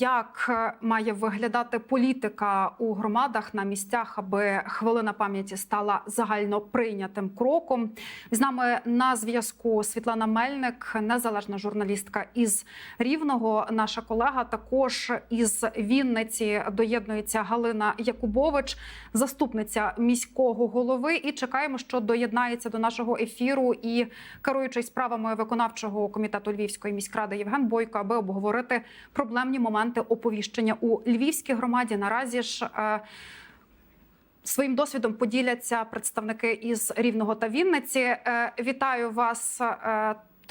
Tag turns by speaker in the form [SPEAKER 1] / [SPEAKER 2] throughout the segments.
[SPEAKER 1] як е, має виглядати політика у громадах на місцях, аби хвилина пам'яті стала загально прийнятим кроком. З нами на зв'язку Світлана Мельник, незалежна журналістка із Рівного. Наша колега також із Вінниці доєднується Галина Якубович, заступниця міського голови. І чекаємо, що доєднається до нашого ефіру і керуючий справами виконавчого комітету Львівської міськради Євген Бойко, аби обговорити проблемні моменти оповіщення у Львівській громаді. Наразі ж е, своїм досвідом поділяться представники із Рівного та Вінниці. Е, Вітаю вас.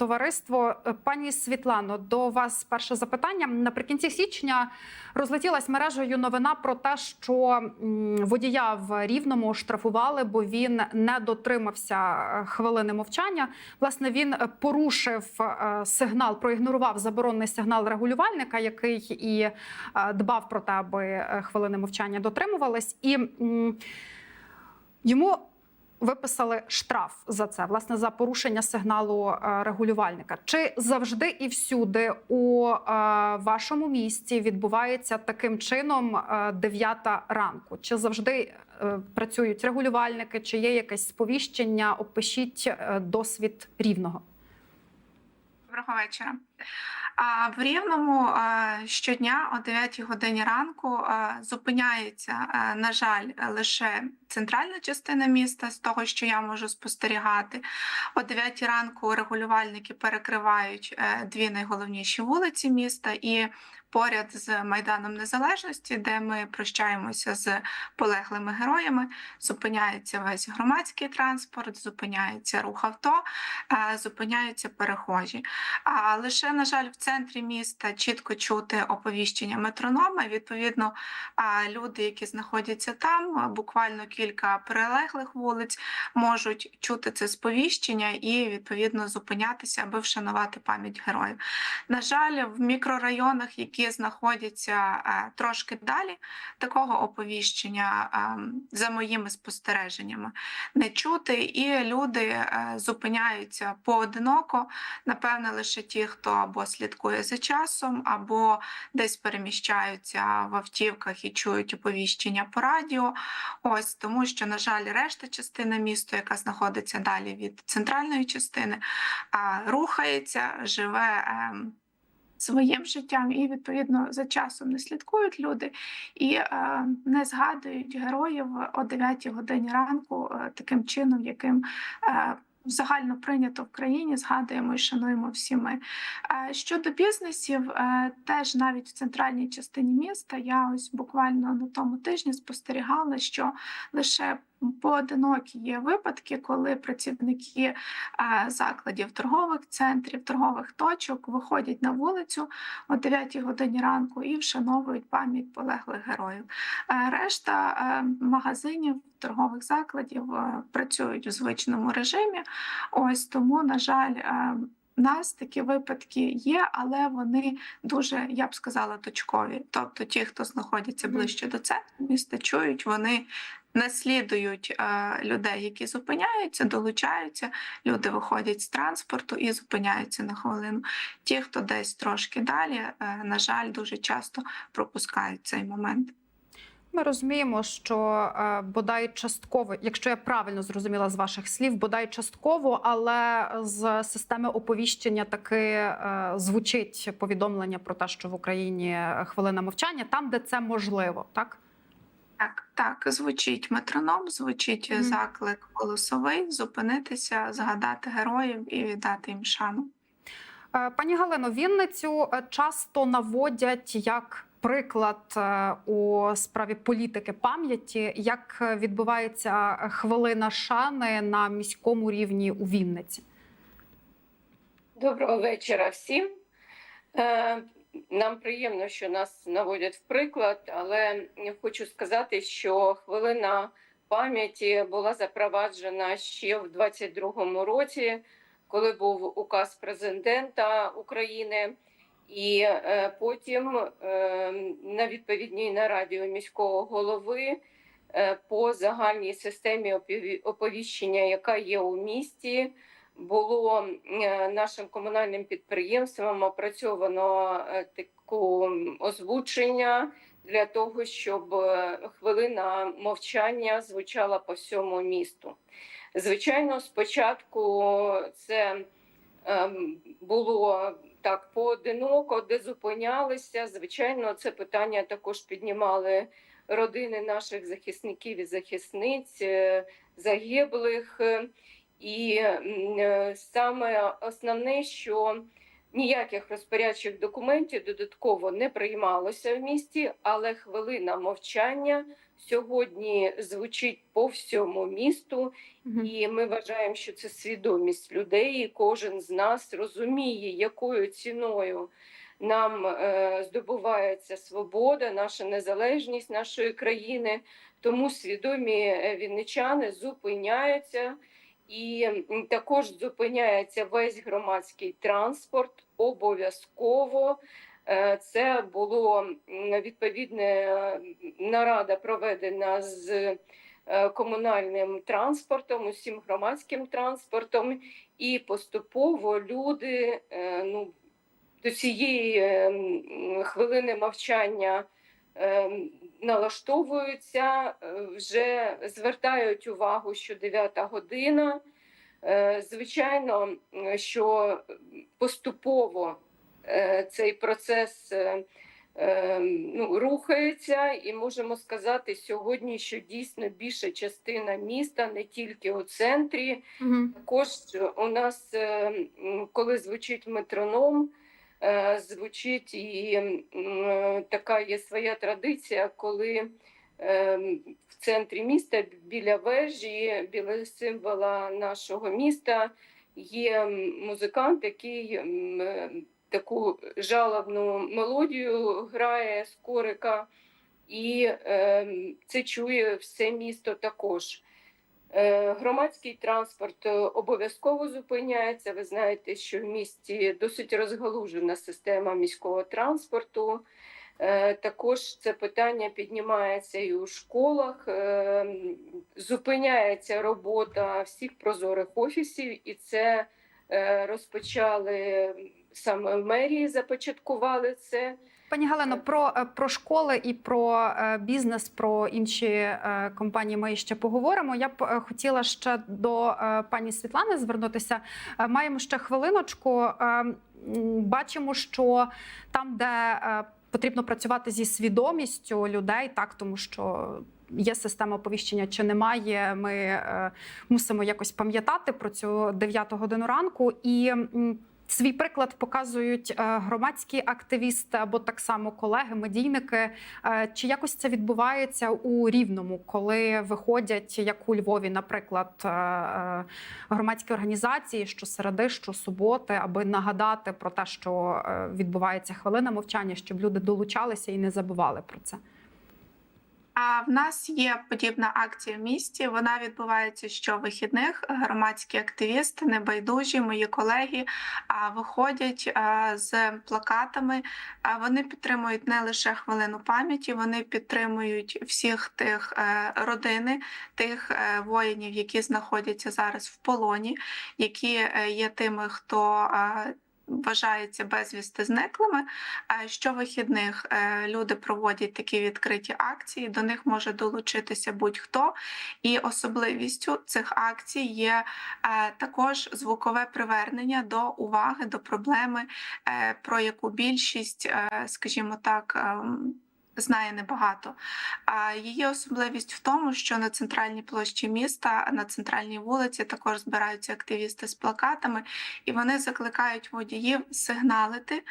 [SPEAKER 1] Товариство, Е, пані Світлано, до вас перше запитання. Наприкінці січня розлетілась мережею новина про те, що водія в Рівному штрафували, бо він не дотримався е, хвилини мовчання. Власне, він е, порушив сигнал, проігнорував заборонений сигнал регулювальника, який і дбав про те, аби хвилини мовчання дотримувались. І йому виписали штраф за це, власне, за порушення сигналу е, регулювальника. Чи завжди і всюди у е, вашому місті відбувається таким чином е, 9 ранку? Чи завжди працюють регулювальники, чи є якесь сповіщення? Опишіть досвід рівного.
[SPEAKER 2] Доброго вечора. В Рівному щодня о 9 годині ранку зупиняється, на жаль, лише центральна частина міста з того, що я можу спостерігати. О 9 ранку регулювальники перекривають е, дві найголовніші вулиці міста і поряд з Майданом Незалежності, де ми прощаємося з полеглими героями, зупиняється весь громадський транспорт, зупиняється рух авто, зупиняються перехожі. А лише, на жаль, в центрі міста чітко чути оповіщення метронома. Відповідно, люди, які знаходяться там, буквально кілька прилеглих вулиць, можуть чути це сповіщення і відповідно зупинятися, аби вшанувати пам'ять героїв. На жаль, в мікрорайонах, які знаходяться трошки далі, такого оповіщення, за моїми спостереженнями, не чути, і люди зупиняються поодиноко. Напевне, лише ті, хто або слідкує за часом, або десь переміщаються в автівках і чують оповіщення по радіо. Ось тому, що, на жаль, решта частина міста, яка знаходиться далі від центральної частини, рухається, живе. ем, Своїм життям і відповідно за часом не слідкують люди і е, не згадують героїв о 9 годині ранку е, таким чином, яким е, загально прийнято в країні, згадуємо і шануємо всі ми. Е, Щодо бізнесів, е, теж навіть в центральній частині міста я ось буквально на тому тижні спостерігала, що лише поодинокі є випадки, коли працівники закладів торгових центрів, торгових точок виходять на вулицю о 9 годині ранку і вшановують пам'ять полеглих героїв. Е, Решта е, магазинів, торгових закладів е, працюють у звичному режимі. Ось тому, на жаль, нас такі випадки є, але вони дуже, я б сказала, точкові. Тобто, ті, хто знаходяться ближче до центру міста, чують, вони наслідують е, людей, які зупиняються, долучаються. Люди виходять з транспорту і зупиняються на хвилину. Ті, хто десь трошки далі, е, на жаль, дуже часто пропускають цей момент.
[SPEAKER 1] Ми розуміємо, що е, бодай частково, якщо я правильно зрозуміла з ваших слів, бодай частково, але з системи оповіщення таки е, звучить повідомлення про те, що в Україні хвилина мовчання, там, де це можливо, так?
[SPEAKER 2] Так, так, звучить метроном, звучить
[SPEAKER 1] Мгм.
[SPEAKER 2] заклик голосовий, зупинитися, згадати героїв і віддати їм шану.
[SPEAKER 1] Е, Пані Галино, Вінницю часто наводять як приклад е, у справі політики пам'яті, як відбувається хвилина шани на міському рівні у Вінниці.
[SPEAKER 3] Доброго вечора всім. Е, Нам приємно, що нас наводять в приклад, але хочу сказати, що хвилина пам'яті була запроваджена ще в 22-му році, коли був указ президента України, і е, потім е, на відповідній нараді у міського голови е, по загальній системі оповіщення, яка є у місті було нашим комунальним підприємством опрацьовано е, так- озвучення для того, щоб хвилина мовчання звучала по всьому місту. Звичайно, спочатку це ем, було так поодиноко, де зупинялися. Звичайно, це питання також піднімали родини наших захисників і захисниць, е, загиблих. І е, саме основне, що ніяких розпорядчих документів додатково не приймалося в місті, але хвилина мовчання сьогодні звучить по всьому місту. І ми вважаємо, що це свідомість людей. і Кожен з нас розуміє, якою ціною нам е, здобувається свобода, наша незалежність нашої країни. Тому свідомі е, вінничани зупиняються. І також зупиняється весь громадський транспорт обов'язково. Е, Це відповідне е, нарада проведена з е, комунальним транспортом, усім громадським транспортом, і поступово люди е, ну, до цієї хвилини мовчання налаштовуються, вже звертають увагу, що 9 година. Звичайно, що поступово цей процес е, е, ну, рухається, і можемо сказати сьогодні, що дійсно більша частина міста, не тільки у центрі,
[SPEAKER 1] Мгм.
[SPEAKER 3] також у нас, е, коли звучить метроном, е, звучить і е, така є своя традиція, коли е, в центрі міста біля вежі, біля символа нашого міста є музикант, який е, таку жалобну мелодію грає з корика, і е, це чує все місто також. Е, Громадський транспорт е, обов'язково зупиняється. Ви знаєте, що в місті досить розгалужена система міського транспорту. Е, Також це питання піднімається і у школах. Е, Зупиняється робота всіх прозорих офісів, і це розпочали саме в мерії, започаткували це.
[SPEAKER 1] Пані Галено, про, е, про школи і про е, бізнес, про інші е, компанії ми ще поговоримо. Я б е, хотіла ще до е, пані Світлани звернутися. Е, Маємо ще хвилиночку. Е, Бачимо, що там, де е, потрібно працювати зі свідомістю людей, так тому що. Є система оповіщення чи немає. Ми е, мусимо якось пам'ятати про цю 9 годину ранку. І свій приклад показують е, громадські активісти або так само колеги, медійники. Е, Чи якось це відбувається у рівному, коли виходять, як у Львові, наприклад, е, громадські організації щосереди, щосуботи, аби нагадати про те, що відбувається хвилина мовчання, щоб люди долучалися і не забували про це.
[SPEAKER 2] А в нас є подібна акція в місті. Вона відбувається щовихідних. Громадські активісти, небайдужі, мої колеги виходять з плакатами. Вони підтримують не лише хвилину пам'яті, вони підтримують всіх тих е, родини, тих е, воїнів, які знаходяться зараз в полоні, які е, є тими, хто. Вважається безвісти зниклими. Е, Щовихідних е, люди проводять такі відкриті акції, до них може долучитися будь-хто. І особливістю цих акцій є е, також звукове привернення до уваги до проблеми, про яку більшість, скажімо так, ем, знає небагато. А її особливість в тому, що на центральній площі міста, на центральній вулиці також збираються активісти з плакатами, і вони закликають водіїв сигналити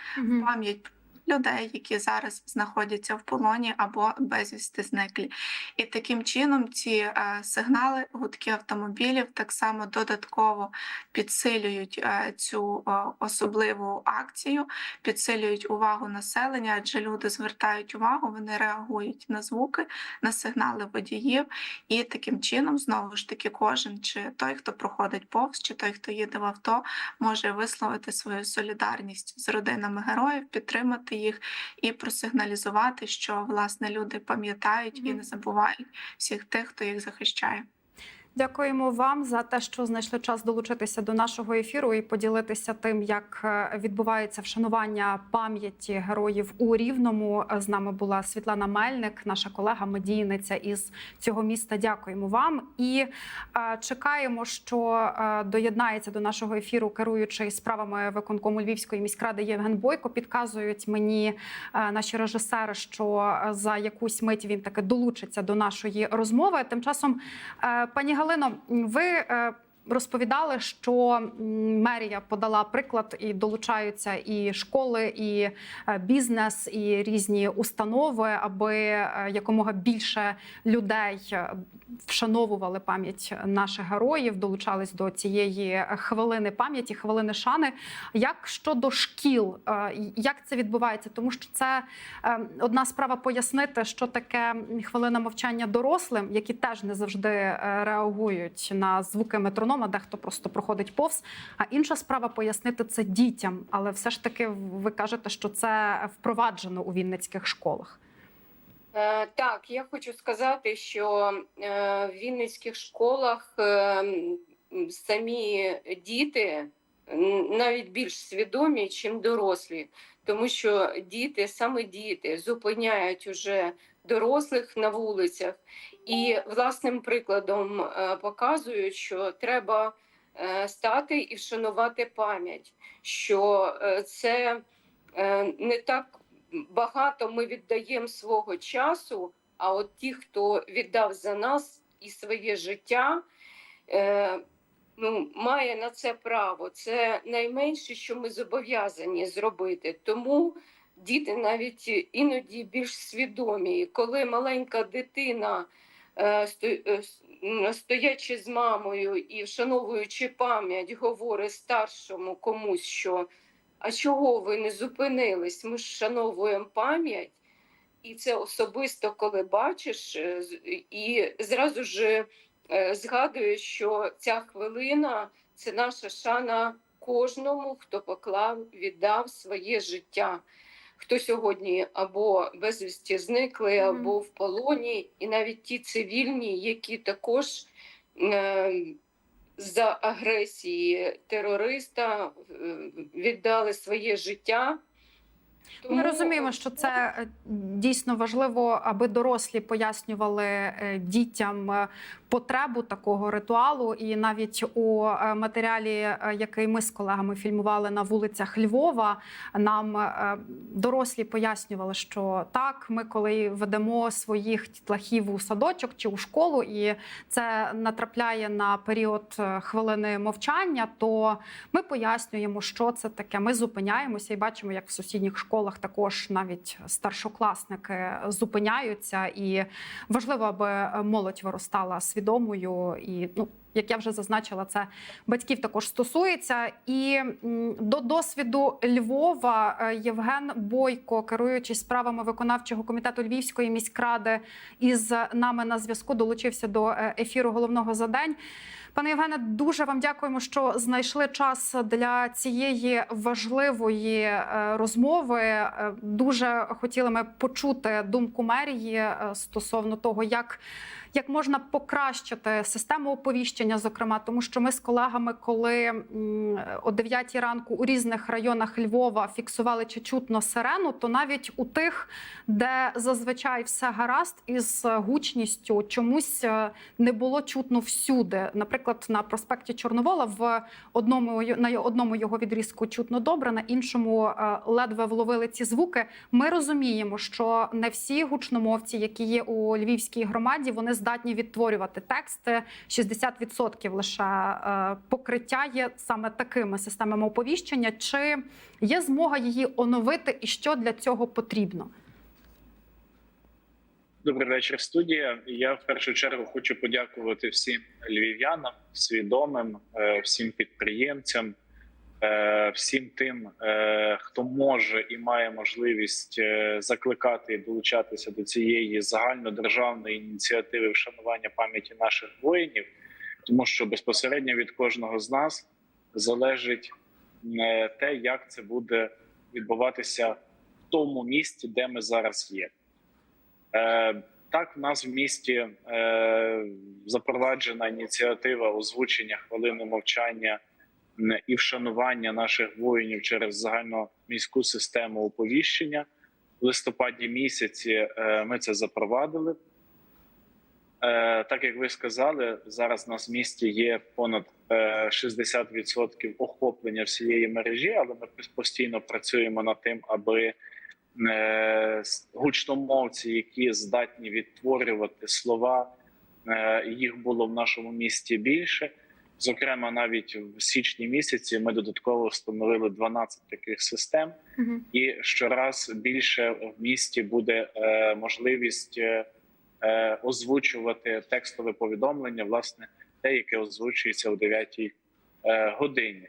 [SPEAKER 2] пам'ять про людей, які зараз знаходяться в полоні або безвісти зниклі. І таким чином ці е, сигнали, гудки автомобілів так само додатково підсилюють е, цю е, особливу акцію, підсилюють увагу населення, адже люди звертають увагу, вони реагують на звуки, на сигнали водіїв, і таким чином знову ж таки кожен, чи той, хто проходить повз, чи той, хто їде в авто, може висловити свою солідарність з родинами героїв, підтримати їх і просигналізувати, що власне люди пам'ятають і не забувають всіх тих, хто їх захищає.
[SPEAKER 1] Дякуємо вам за те, що знайшли час долучитися до нашого ефіру і поділитися тим, як е, відбувається вшанування пам'яті героїв у Рівному. З нами була Світлана Мельник, наша колега, медійниця із цього міста. Дякуємо вам і е, чекаємо, що е, доєднається до нашого ефіру, керуючий справами виконкому Львівської міськради Євген Бойко. Підказують мені наші режисери, що за якусь мить він таки долучиться до нашої розмови. Тим часом, пані Галино, ви. Розповідали, що мерія подала приклад і долучаються і школи, і е, бізнес, і різні установи, аби е, якомога більше людей е, вшановували пам'ять наших героїв, долучались до цієї хвилини пам'яті, хвилини шани. Як щодо шкіл, як це відбувається? Тому що це одна справа пояснити, що таке хвилина мовчання дорослим, які теж не завжди реагують на звуки метронома, дехто просто проходить повз. А інша справа пояснити це дітям. Але все ж таки ви кажете, що це впроваджено у вінницьких школах.
[SPEAKER 3] Е, Так, я хочу сказати, що е, в вінницьких школах е, самі діти навіть більш свідомі, ніж дорослі, тому що діти, саме діти, зупиняють уже дорослих на вулицях і власним прикладом е, показують, що треба е, стати і вшанувати пам'ять, що е, це не так багато ми віддаємо свого часу, а от ті, хто віддав за нас і своє життя, ну, має на це право. Це найменше, що ми зобов'язані зробити. Тому діти навіть іноді більш свідомі. Коли маленька дитина, е, е, стоячи з мамою і вшановуючи пам'ять, говорить старшому комусь, що а чого ви не зупинились? Ми ж вшановуємо пам'ять, і це особисто, коли бачиш, е, і зразу ж згадуєш, що ця хвилина це наша шана кожному, хто поклав, віддав своє життя. Хто сьогодні або безвісті зникли, або в полоні, і навіть ті цивільні, які також е, за агресії терориста е, віддали своє життя.
[SPEAKER 1] Ми розуміємо, що це е, дійсно важливо, аби дорослі пояснювали е, дітям потребу такого ритуалу. І навіть у е, матеріалі, е, який ми з колегами фільмували на вулицях Львова, нам е, дорослі пояснювали, що так, ми коли ведемо своїх дітлахів у садочок чи у школу, і це натрапляє на період хвилини мовчання, то ми пояснюємо, що це таке. Ми зупиняємося і бачимо, як в сусідніх школах також навіть старшокласники зупиняються. І важливо, аби молодь виростала свідомою і ну. Як я вже зазначила, це батьків також стосується. І до досвіду Львова е, Євген Бойко, керуючий справами виконавчого комітету Львівської міськради, із нами на зв'язку долучився до е, ефіру головного за день. Пане Євгене, дуже вам дякуємо, що знайшли час для цієї важливої е, розмови. Дуже хотіли ми почути думку мерії стосовно того, як. Як можна покращити систему оповіщення, зокрема, тому що ми з колегами, коли о 9 ранку у різних районах Львова фіксували чи чутно сирену, то навіть у тих, де зазвичай все гаразд із гучністю, чомусь е, не було чутно всюди. Наприклад, на проспекті Чорновола в одному на одному його відрізку чутно добре, на іншому е, ледве вловили ці звуки. Ми розуміємо, що не всі гучномовці, які є у львівській громаді, вони здатні відтворювати тексти. 60% лише е, покриття є саме такими системами оповіщення. Чи є змога її оновити, і що для цього потрібно?
[SPEAKER 4] Добрий вечір, студія. Я в першу чергу хочу подякувати всім львів'янам, свідомим, е, всім підприємцям, всім тим, е, хто може і має можливість е, закликати і долучатися до цієї загальнодержавної ініціативи вшанування пам'яті наших воїнів, тому що безпосередньо від кожного з нас залежить е, те, як це буде відбуватися в тому місці, де ми зараз є. Е, Так, в нас в місті е, запроваджена ініціатива озвучення хвилини мовчання і вшанування наших воїнів через загальноміську систему оповіщення. В листопаді місяці е, ми це запровадили. Е, так як ви сказали, зараз у нас в місті є понад е, 60% охоплення всієї мережі, але ми постійно працюємо над тим, аби е, гучномовці, які здатні відтворювати слова, е, їх було в нашому місті більше. Зокрема, навіть в січні місяці ми додатково встановили 12 таких систем
[SPEAKER 1] Мгм.
[SPEAKER 4] і щораз більше в місті буде е, можливість е, е, озвучувати текстове повідомлення, власне, те, яке озвучується о 9 е, годині.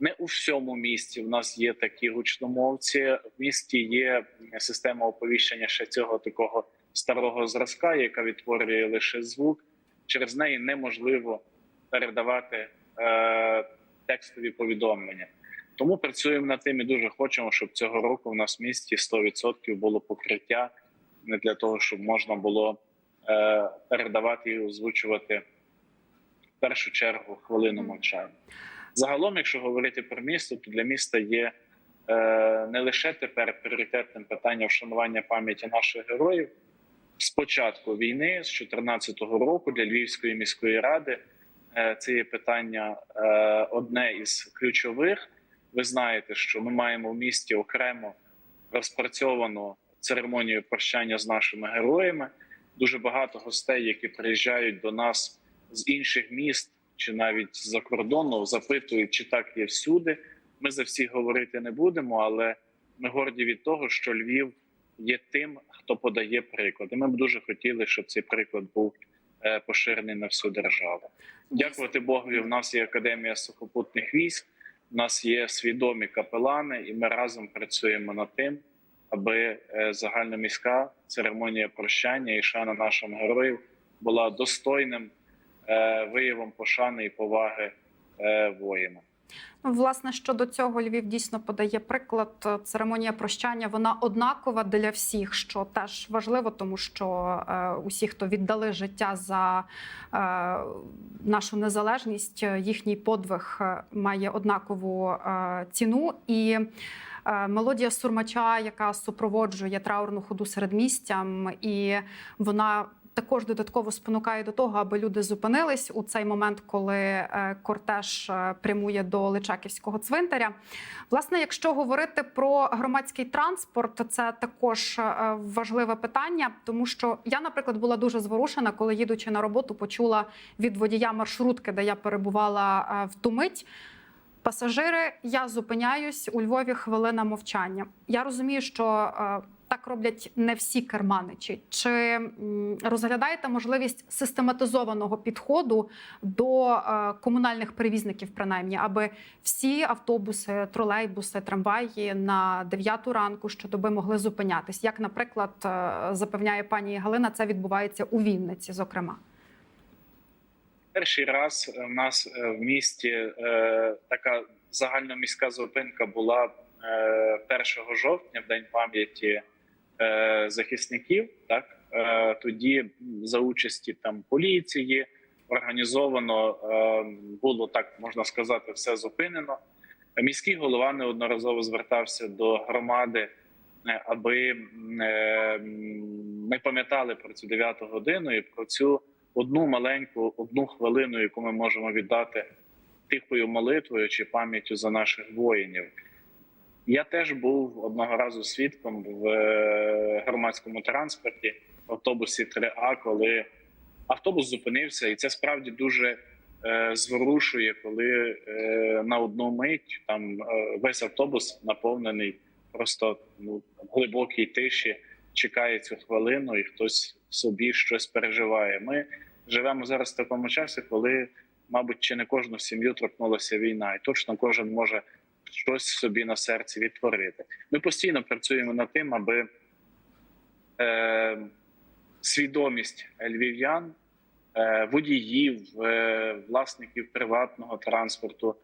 [SPEAKER 4] Не у всьому місті в нас є такі гучномовці. В місті є система оповіщення ще цього такого старого зразка, яка відтворює лише звук. Через неї неможливо передавати е, текстові повідомлення. Тому працюємо над тим і дуже хочемо, щоб цього року в нас в місті 100% було покриття не для того, щоб можна було е, передавати і озвучувати в першу чергу хвилину мовчання. Загалом, якщо говорити про місто, то для міста є е, не лише тепер пріоритетним питанням вшанування пам'яті наших героїв. З початку війни, з 2014 року, для Львівської міської ради це є питання е, одне із ключових. Ви знаєте, що ми маємо в місті окремо розпрацьовану церемонію прощання з нашими героями. Дуже багато гостей, які приїжджають до нас з інших міст чи навіть з-за кордону, запитують, чи так є всюди. Ми за всіх говорити не будемо, але ми горді від того, що Львів є тим, хто подає приклад. І ми б дуже хотіли, щоб цей приклад був е, поширений на всю державу. Дякувати Богові. В нас є академія сухопутних військ. У нас є свідомі капелани, і ми разом працюємо над тим, аби е, загальноміська церемонія прощання і шана нашим героїв була достойним е, виявом пошани і поваги е, воїнам.
[SPEAKER 1] Ну, Власне, щодо цього Львів дійсно подає приклад. Церемонія прощання вона однакова для всіх, що теж важливо, тому що е, усі, хто віддали життя за е, нашу незалежність, е, їхній подвиг е, має однакову е, ціну і. е, Мелодія сурмача, яка супроводжує траурну ходу серед містям, і вона також додатково спонукає до того, аби люди зупинились у цей момент, коли е, кортеж е, прямує до Личаківського цвинтаря. Власне, якщо говорити про громадський транспорт, це також е, важливе питання, тому що я, наприклад, була дуже зворушена, коли їдучи на роботу, почула від водія маршрутки, де я перебувала в ту мить. Пасажири, я зупиняюсь у Львові. Хвилина мовчання. Я розумію, що так роблять не всі керманичі. Чи розглядаєте можливість систематизованого підходу до е, комунальних перевізників, принаймні, аби всі автобуси, тролейбуси, трамваї на 9 ранку щодоби могли зупинятись? Як, наприклад, е, запевняє пані Галина, це відбувається у Вінниці, зокрема.
[SPEAKER 4] Перший раз у нас е, в місті е, така загальноміська зупинка була е, 1 жовтня, в день пам'яті е, захисників. Так е, тоді за участі там поліції організовано е, було так, можна сказати, все зупинено. Міський голова неодноразово звертався до громади, аби е, ми пам'ятали про цю 9 годину і про цю одну маленьку одну хвилину, яку ми можемо віддати тихою молитвою чи пам'яттю за наших воїнів. Я теж був одного разу свідком в е, громадському транспорті автобусі 3А, коли автобус зупинився, і це справді дуже е, зворушує, коли е, на одну мить там е, весь автобус наповнений просто ну, в глибокій тиші, чекає цю хвилину, і хтось собі щось переживає. Ми живемо зараз в такому часі, коли, мабуть, чи не кожну сім'ю торкнулася війна, і точно кожен може щось собі на серці відтворити. Ми постійно працюємо над тим, аби е, свідомість львів'ян, е, водіїв, е, власників приватного транспорту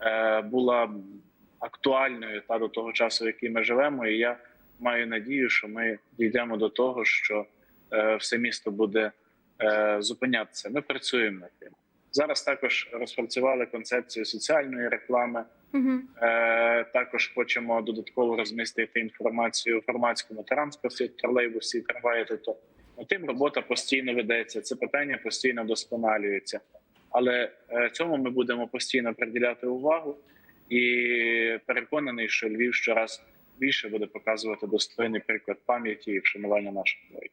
[SPEAKER 4] е, була актуальною та до того часу, в який ми живемо. І я маю надію, що ми дійдемо до того, що е, все місто буде е, зупинятися. Ми працюємо над тим. Зараз також розпрацювали концепцію соціальної реклами.
[SPEAKER 1] Угу.
[SPEAKER 4] Е, також хочемо додатково розмістити інформацію в громадському транспорті, тролейбусі, трамваї. Тобто над тим робота постійно ведеться. Це питання постійно вдосконалюється. Але е, цьому ми будемо постійно приділяти увагу і переконаний, що Львів щораз більше буде показувати достойний приклад пам'яті і вшанування наших героїв.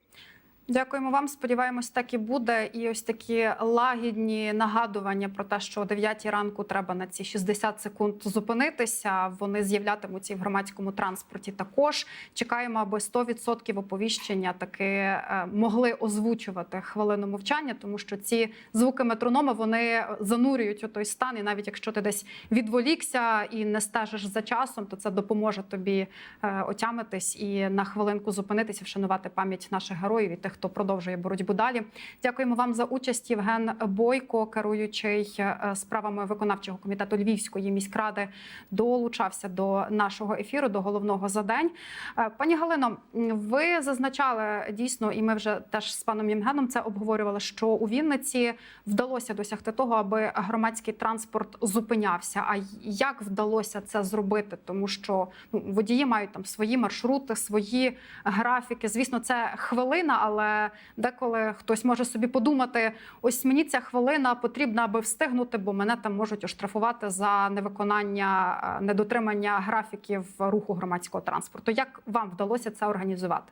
[SPEAKER 1] Дякуємо вам. Сподіваємось, так і буде. І ось такі лагідні нагадування про те, що о 9 ранку треба на ці 60 секунд зупинитися. Вони з'являтимуться і в громадському транспорті. Також чекаємо, аби 100% оповіщення таки е, могли озвучувати хвилину мовчання, тому що ці звуки метронома вони занурюють у той стан. І навіть якщо ти десь відволікся і не стежиш за часом, то це допоможе тобі е, отямитись і на хвилинку зупинитися, вшанувати пам'ять наших героїв і тих, хто продовжує боротьбу далі. Дякуємо вам за участь. Євген Бойко, керуючий е, справами виконавчого комітету Львівської міськради, долучався до нашого ефіру, до головного за день. Е, Пані Галино, ви зазначали дійсно, і ми вже теж з паном Євгеном це обговорювали, що у Вінниці вдалося досягти того, аби громадський транспорт зупинявся. А як вдалося це зробити? Тому що ну, водії мають там свої маршрути, свої графіки. Звісно, це хвилина, але деколи хтось може собі подумати: ось мені ця хвилина потрібна, аби встигнути, бо мене там можуть оштрафувати за невиконання, е, недотримання графіків руху громадського транспорту. Як вам вдалося це організувати?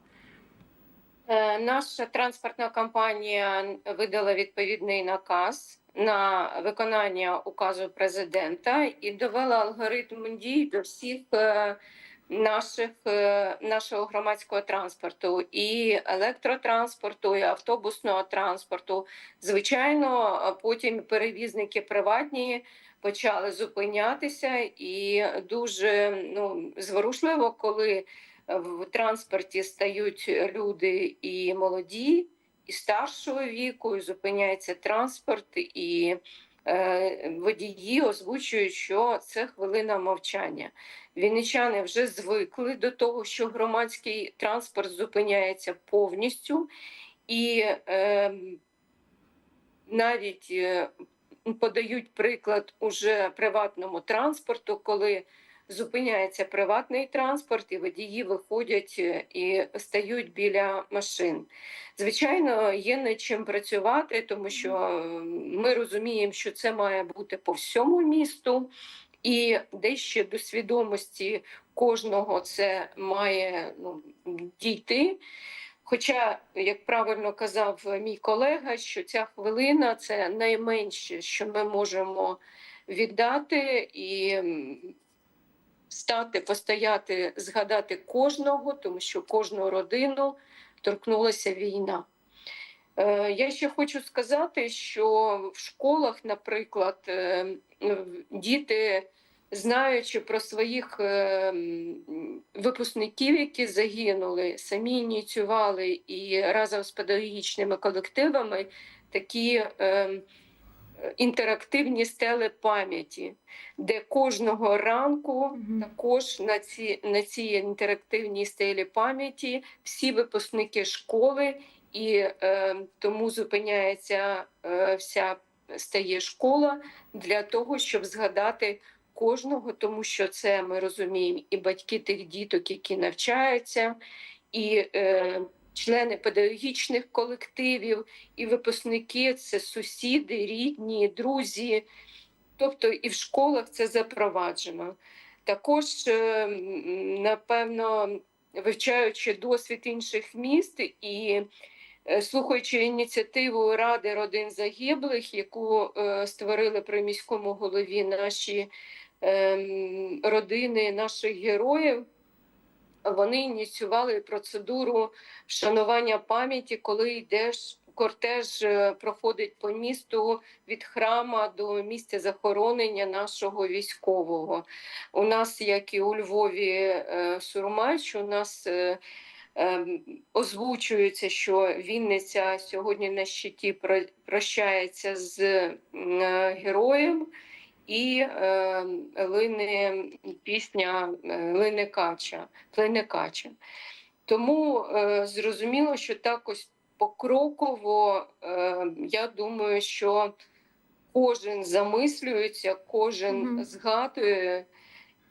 [SPEAKER 3] Е, Наша транспортна компанія видала відповідний наказ на виконання указу президента і довела алгоритм дій до всіх е, наших е, нашого громадського транспорту, і електротранспорту, і автобусного транспорту. Звичайно, потім перевізники приватні почали зупинятися, і дуже ну зворушливо, коли в транспорті стають люди і молоді, і старшого віку, і зупиняється транспорт, і е, водії озвучують, що це хвилина мовчання. Вінничани вже звикли до того, що громадський транспорт зупиняється повністю, і е, навіть е, подають приклад уже приватному транспорту, коли зупиняється приватний транспорт, і водії виходять е, і стають біля машин. Звичайно, є над чим працювати, тому що е, ми розуміємо, що це має бути по всьому місту, і дещо до свідомості кожного це має ну, дійти. Хоча, як правильно казав мій колега, що ця хвилина це найменше, що ми можемо віддати і стати, постояти, згадати кожного, тому що кожну родину торкнулася війна. Е, Я ще хочу сказати, що в школах, наприклад, е, діти, знаючи про своїх е, випускників, які загинули, самі ініціювали і разом з педагогічними колективами такі е, інтерактивні стели пам'яті, де кожного ранку
[SPEAKER 1] Мгм.
[SPEAKER 3] також на ці на цій інтерактивній стелі пам'яті всі випускники школи, і е, тому зупиняється е, вся стає школа для того, щоб згадати кожного, тому що це ми розуміємо і батьки тих діток, які навчаються, і е, члени педагогічних колективів, і випускники це сусіди, рідні, друзі. Тобто і в школах це запроваджено. Також, е, напевно, вивчаючи досвід інших міст і е, слухаючи ініціативу Ради родин загиблих, яку е, створили при міському голові наші ем, родини наших героїв, вони ініціювали процедуру вшанування пам'яті, коли йдеш. Кортеж е, проходить по місту від храма до місця захоронення нашого військового. У нас, як і у Львові, е, Сурмач, у нас е, ем, озвучується, що Вінниця сьогодні на щиті прощається з героєм. І е, лине пісня Лине Кача, Плине Кача. Тому е, зрозуміло, що також покроково, е, я думаю, що кожен замислюється, кожен
[SPEAKER 1] Мгм.
[SPEAKER 3] згадує,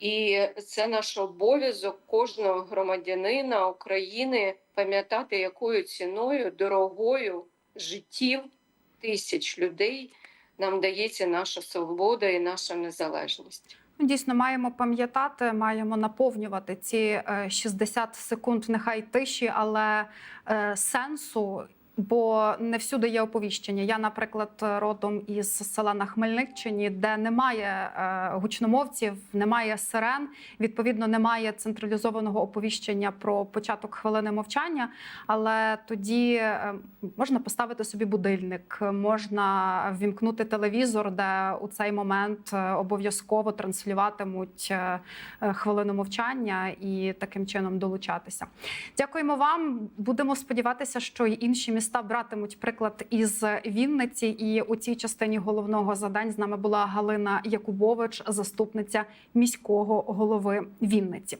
[SPEAKER 3] і це наш обов'язок кожного громадянина України пам'ятати, якою ціною дорогою життів тисяч людей нам дається наша свобода і наша незалежність.
[SPEAKER 1] Дійсно, маємо пам'ятати, маємо наповнювати ці е, 60 секунд, нехай тиші, але е, сенсу. Бо не всюди є оповіщення. Я, наприклад, родом із села на Хмельниччині, де немає е, гучномовців, немає сирен. Відповідно, немає централізованого оповіщення про початок хвилини мовчання. Але тоді е, можна поставити собі будильник, можна ввімкнути телевізор, де у цей момент е, обов'язково транслюватимуть хвилину мовчання і таким чином долучатися. Дякуємо вам. Будемо сподіватися, що й інші міста братимуть приклад із Вінниці. І у цій частині головного задань з нами була Галина Якубович, заступниця міського голови Вінниці.